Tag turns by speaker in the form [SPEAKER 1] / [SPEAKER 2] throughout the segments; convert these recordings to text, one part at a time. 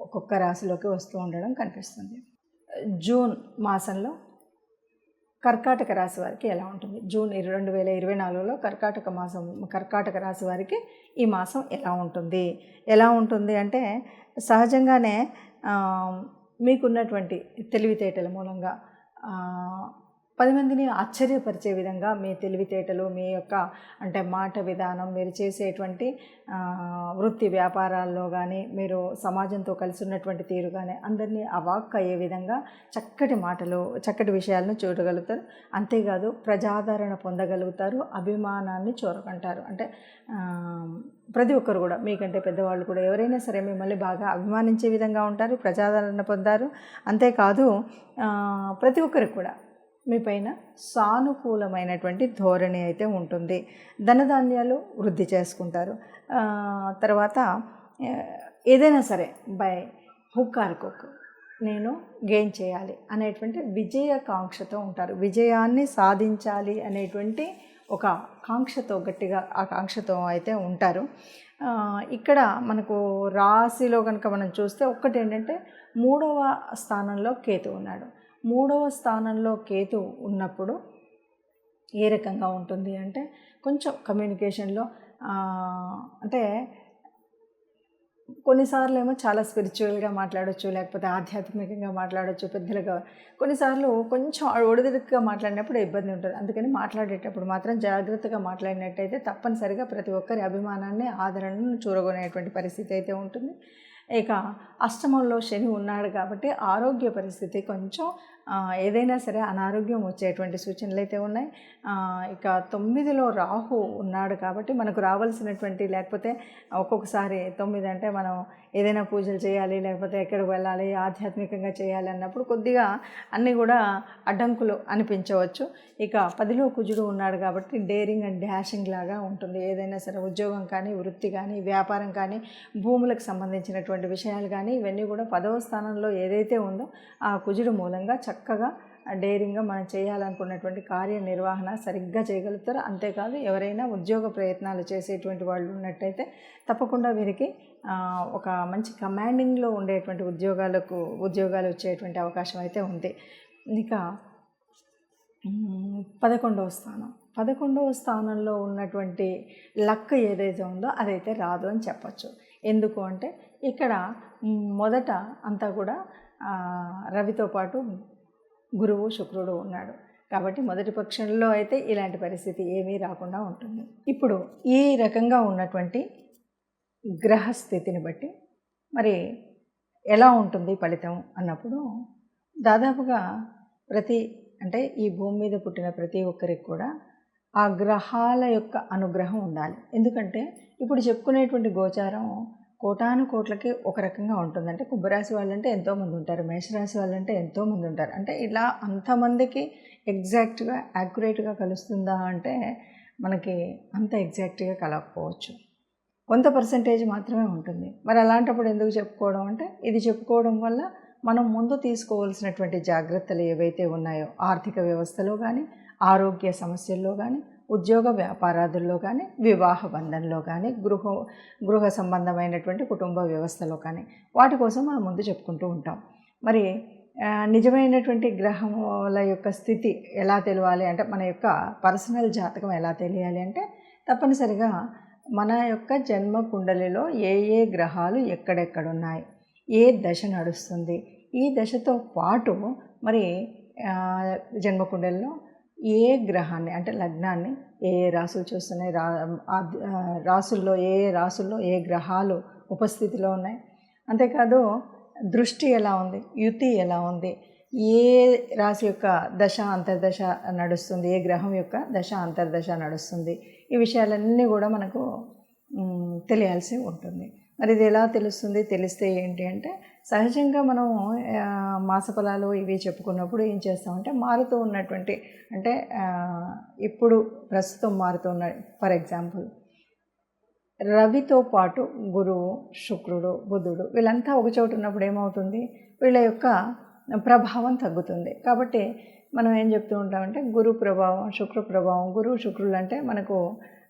[SPEAKER 1] ఒక్కొక్క రాశిలోకి వస్తూ ఉండడం కనిపిస్తుంది. జూన్ మాసంలో కర్కాటక రాశి వారికి ఎలా ఉంటుంది? జూన్ ఇరవై రెండు వేల ఇరవై నాలుగులో కర్కాటక మాసం కర్కాటక రాశి వారికి ఈ మాసం ఎలా ఉంటుంది? ఎలా ఉంటుంది అంటే సహజంగానే మీకున్నటువంటి తెలివితేటల మూలంగా పది మందిని ఆశ్చర్యపరిచే విధంగా మీ తెలివితేటలు మీ యొక్క అంటే మాట విధానం మీరు చేసేటువంటి వృత్తి వ్యాపారాల్లో కానీ మీరు సమాజంతో కలిసి ఉన్నటువంటి తీరు కానీ అందరినీ అవాక్ అయ్యే విధంగా చక్కటి మాటలు చక్కటి విషయాలను చూడగలుగుతారు. అంతేకాదు ప్రజాదరణ పొందగలుగుతారు అభిమానాన్ని చూరకంటారు. అంటే ప్రతి ఒక్కరు కూడా మీకంటే పెద్దవాళ్ళు కూడా ఎవరైనా సరే మిమ్మల్ని బాగా అభిమానించే విధంగా ఉంటారు ప్రజాదరణ పొందారు. అంతేకాదు ప్రతి ఒక్కరికి కూడా మీ పైన సానుకూలమైనటువంటి ధోరణి అయితే ఉంటుంది. ధనధాన్యాలు వృద్ధి చేసుకుంటారు. తర్వాత ఏదైనా సరే బై హుక్ ఆర్ కుక్ నేను గెయిన్ చేయాలి అనేటువంటి విజయకాంక్షతో ఉంటారు. విజయాన్ని సాధించాలి అనేటువంటి ఒక కాంక్షతో గట్టిగా ఆ కాంక్షతో అయితే ఉంటారు. ఇక్కడ మనకు రాశిలో కనుక మనం చూస్తే ఒక్కటి ఏంటంటే మూడవ స్థానంలో కేతు ఉన్నాడు. మూడవ స్థానంలో కేతు ఉన్నప్పుడు ఏ రకంగా ఉంటుంది అంటే కొంచెం కమ్యూనికేషన్లో అంటే కొన్నిసార్లు ఏమో చాలా స్పిరిచువల్గా మాట్లాడచ్చు లేకపోతే ఆధ్యాత్మికంగా మాట్లాడచ్చు పెద్దలుగా కొన్నిసార్లు కొంచెం ఒడిదుడుకుగా మాట్లాడినప్పుడు ఇబ్బంది ఉంటుంది. అందుకని మాట్లాడేటప్పుడు మాత్రం జాగ్రత్తగా మాట్లాడినట్టయితే తప్పనిసరిగా ప్రతి ఒక్కరి అభిమానాన్ని ఆదరణను చూరగొనేటువంటి పరిస్థితి అయితే ఉంటుంది. ఇక అష్టమంలో శని ఉన్నాడు కాబట్టి ఆరోగ్య పరిస్థితి కొంచెం ఏదైనా సరే అనారోగ్యం వచ్చేటువంటి సూచనలు అయితే ఉన్నాయి ఇక తొమ్మిదిలో రాహు ఉన్నాడు కాబట్టి మనకు రావాల్సినటువంటి లేకపోతే ఒక్కొక్కసారి తొమ్మిది అంటే మనం ఏదైనా పూజలు చేయాలి లేకపోతే ఎక్కడికి వెళ్ళాలి ఆధ్యాత్మికంగా చేయాలి అన్నప్పుడు కొద్దిగా అన్నీ కూడా అడ్డంకులు అనిపించవచ్చు. ఇక పదిలో కుజుడు ఉన్నాడు కాబట్టి డేరింగ్ అండ్ డాషింగ్ లాగా ఉంటుంది. ఏదైనా సరే ఉద్యోగం కానీ వృత్తి కానీ వ్యాపారం కానీ భూములకు సంబంధించినటువంటి విషయాలు కానీ ఇవన్నీ కూడా పదవ స్థానంలో ఏదైతే ఉందో ఆ కుజుడు మూలంగా చక్కగా డేరింగ్గా మనం చేయాలనుకున్నటువంటి కార్యనిర్వహణ సరిగ్గా చేయగలుగుతారు. అంతేకాదు ఎవరైనా ఉద్యోగ ప్రయత్నాలు చేసేటువంటి వాళ్ళు ఉన్నట్టయితే తప్పకుండా వీరికి ఒక మంచి కమాండింగ్లో ఉండేటువంటి ఉద్యోగాలకు ఉద్యోగాలు వచ్చేటువంటి అవకాశం అయితే ఉంది. ఇక పదకొండవ స్థానం. పదకొండవ స్థానంలో ఉన్నటువంటి లక్ ఏదైతే ఉందో అదైతే రాదు అని చెప్పచ్చు. ఎందుకు అంటే ఇక్కడ మొదట అంతా కూడా రవితో పాటు గురువు శుక్రుడు ఉన్నాడు. కాబట్టి మొదటి పక్షంలో అయితే ఇలాంటి పరిస్థితి ఏమీ రాకుండా ఉంటుంది. ఇప్పుడు ఈ రకంగా ఉన్నటువంటి గ్రహస్థితిని బట్టి మరి ఎలా ఉంటుంది ఫలితం అన్నప్పుడు దాదాపుగా ప్రతి అంటే ఈ భూమి మీద పుట్టిన ప్రతి ఒక్కరికి కూడా ఆ గ్రహాల యొక్క అనుగ్రహం ఉండాలి. ఎందుకంటే ఇప్పుడు చెప్పుకునేటువంటి గోచారం కోటాను కోట్లకి ఒక రకంగా ఉంటుంది. అంటే కుంభరాశి వాళ్ళంటే ఎంతోమంది ఉంటారు. మేషరాశి వాళ్ళంటే ఎంతోమంది ఉంటారు. అంటే ఇలా అంతమందికి ఎగ్జాక్ట్గా యాక్యురేట్గా కలుస్తుందా అంటే మనకి అంత ఎగ్జాక్ట్గా కలగకపోవచ్చు కొంత పర్సంటేజ్ మాత్రమే ఉంటుంది. మరి అలాంటప్పుడు ఎందుకు చెప్పుకోవడం అంటే ఇది చెప్పుకోవడం వల్ల మనం ముందు తీసుకోవాల్సినటువంటి జాగ్రత్తలు ఏవైతే ఉన్నాయో ఆర్థిక వ్యవస్థలో కానీ ఆరోగ్య సమస్యల్లో కానీ ఉద్యోగ వ్యాపారాదుల్లో కానీ వివాహ బంధంలో కానీ గృహ గృహ సంబంధమైనటువంటి కుటుంబ వ్యవస్థలో కానీ వాటి కోసం మనం ముందు చెప్పుకుంటూ ఉంటాం. మరి నిజమైనటువంటి గ్రహముల యొక్క స్థితి ఎలా తెలియాలి అంటే మన యొక్క పర్సనల్ జాతకం ఎలా తెలియాలి అంటే తప్పనిసరిగా మన యొక్క జన్మ కుండలిలో ఏ ఏ గ్రహాలు ఎక్కడెక్కడున్నాయి ఏ దశ నడుస్తుంది ఈ దశతో పాటు మరి జన్మకుండలిలో ఏ గ్రహాన్ని అంటే లగ్నాన్ని ఏ ఏ రాసులు చూస్తున్నాయి రా రాసుల్లో ఏ ఏ రాసుల్లో ఏ గ్రహాలు ఉపస్థితిలో ఉన్నాయి? అంతేకాదు దృష్టి ఎలా ఉంది? యుతి ఎలా ఉంది? ఏ రాశి యొక్క దశ అంతర్దశ నడుస్తుంది? ఏ గ్రహం యొక్క దశ అంతర్దశ నడుస్తుంది? ఈ విషయాలన్నీ కూడా మనకు తెలియాల్సి ఉంటుంది. మరి ఇది ఎలా తెలుస్తుంది? తెలిస్తే ఏంటి అంటే సహజంగా మనం మాసఫలాలు ఇవి చెప్పుకున్నప్పుడు ఏం చేస్తామంటే మారుతూ ఉన్నటువంటి అంటే ఇప్పుడు ప్రస్తుతం మారుతూ ఉన్న ఫర్ ఎగ్జాంపుల్ రవితో పాటు గురువు శుక్రుడు బుధుడు వీళ్ళంతా ఒక చోటు ఉన్నప్పుడు ఏమవుతుంది? వీళ్ళ యొక్క ప్రభావం తగ్గుతుంది. కాబట్టి మనం ఏం చెప్తూ ఉంటామంటే గురు ప్రభావం శుక్ర ప్రభావం గురువు శుక్రులు అంటే మనకు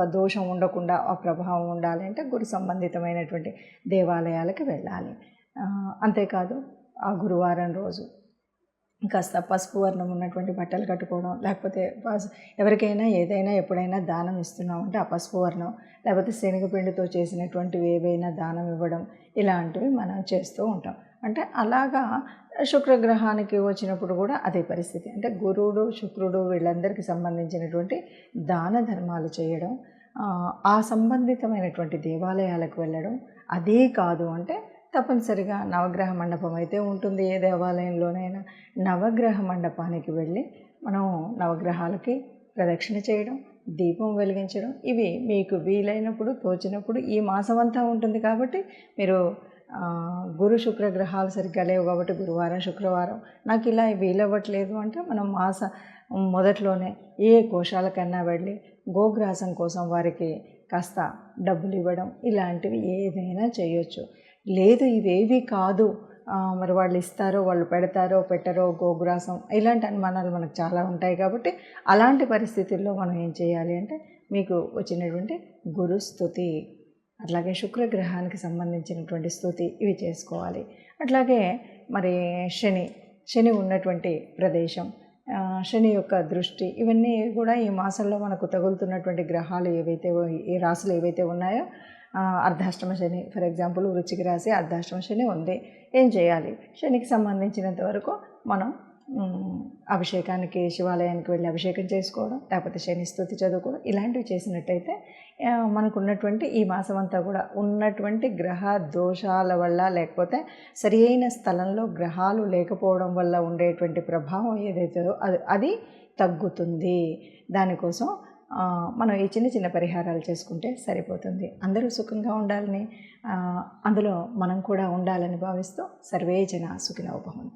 [SPEAKER 1] దోషం ఉండకుండా ఆ ప్రభావం ఉండాలి అంటే గురు సంబంధితమైనటువంటి దేవాలయాలకు వెళ్ళాలి. అంతేకాదు ఆ గురువారం రోజు కాస్త పసుపు వర్ణం ఉన్నటువంటి బట్టలు కట్టుకోవడం లేకపోతే ఎవరికైనా ఏదైనా ఎప్పుడైనా దానం ఇస్తున్నామంటే ఆ పసుపు వర్ణం లేకపోతే శనగపిండితో చేసినటువంటివి ఏవైనా దానం ఇవ్వడం ఇలాంటివి మనం చేస్తూ ఉంటాం. అంటే అలాగా శుక్రగ్రహానికి వచ్చినప్పుడు కూడా అదే పరిస్థితి. అంటే గురువుడు శుక్రుడు వీళ్ళందరికీ సంబంధించినటువంటి దాన ధర్మాలు చేయడం ఆ సంబంధితమైనటువంటి దేవాలయాలకు వెళ్ళడం అదే కాదు అంటే తప్పనిసరిగా నవగ్రహ మండపం అయితే ఉంటుంది ఏ దేవాలయంలోనైనా. నవగ్రహ మండపానికి వెళ్ళి మనం నవగ్రహాలకి ప్రదక్షిణ చేయడం దీపం వెలిగించడం ఇవి మీకు వీలైనప్పుడు తోచినప్పుడు ఈ మాసం అంతా ఉంటుంది కాబట్టి మీరు గురు శుక్ర గ్రహాలు సరిగ్గా లేవు కాబట్టి గురువారం శుక్రవారం నాకు ఇలా వీలవ్వట్లేదు అంటే మనం మాస మొదట్లోనే ఏ కోశాలకన్నా వెళ్ళి గోగ్రాసం కోసం వారికి కాస్త డబ్బులు ఇవ్వడం ఇలాంటివి ఏదైనా చేయొచ్చు. లేదు ఇవేవి కాదు. మరి వాళ్ళు ఇస్తారో వాళ్ళు పెడతారో పెట్టరో గోగ్రాసం ఇలాంటి అనుమానాలు మనకు చాలా ఉంటాయి కాబట్టి అలాంటి పరిస్థితుల్లో మనం ఏం చేయాలి అంటే మీకు వచ్చినటువంటి గురుస్థుతి అట్లాగే శుక్రగ్రహానికి సంబంధించినటువంటి స్థుతి ఇవి చేసుకోవాలి. అట్లాగే మరి శని శని ఉన్నటువంటి ప్రదేశం శని యొక్క దృష్టి ఇవన్నీ కూడా ఈ మాసంలో మనకు తగులుతున్నటువంటి గ్రహాలు ఏవైతే ఈ రాశులు ఏవైతే ఉన్నాయో అర్ధాష్టమ శని ఫర్ ఎగ్జాంపుల్ వృచ్చిక రాశి అర్ధాష్టమ శని ఉంది. ఏం చేయాలి? శనికి సంబంధించినంత వరకు మనం అభిషేకానికి శివాలయానికి వెళ్ళి అభిషేకం చేసుకోవడం లేకపోతే శని స్థుతి చదువుకోవడం ఇలాంటివి చేసినట్టయితే మనకు ఉన్నటువంటి ఈ మాసం అంతా కూడా ఉన్నటువంటి గ్రహ దోషాల వల్ల లేకపోతే సరి అయిన స్థలంలో గ్రహాలు లేకపోవడం వల్ల ఉండేటువంటి ప్రభావం ఏదైతే అది అది తగ్గుతుంది. దానికోసం మనం ఈ చిన్న చిన్న పరిహారాలు చేసుకుంటే సరిపోతుంది. అందరూ సుఖంగా ఉండాలని అందులో మనం కూడా ఉండాలని భావిస్తూ సర్వే జన సుఖినోభవం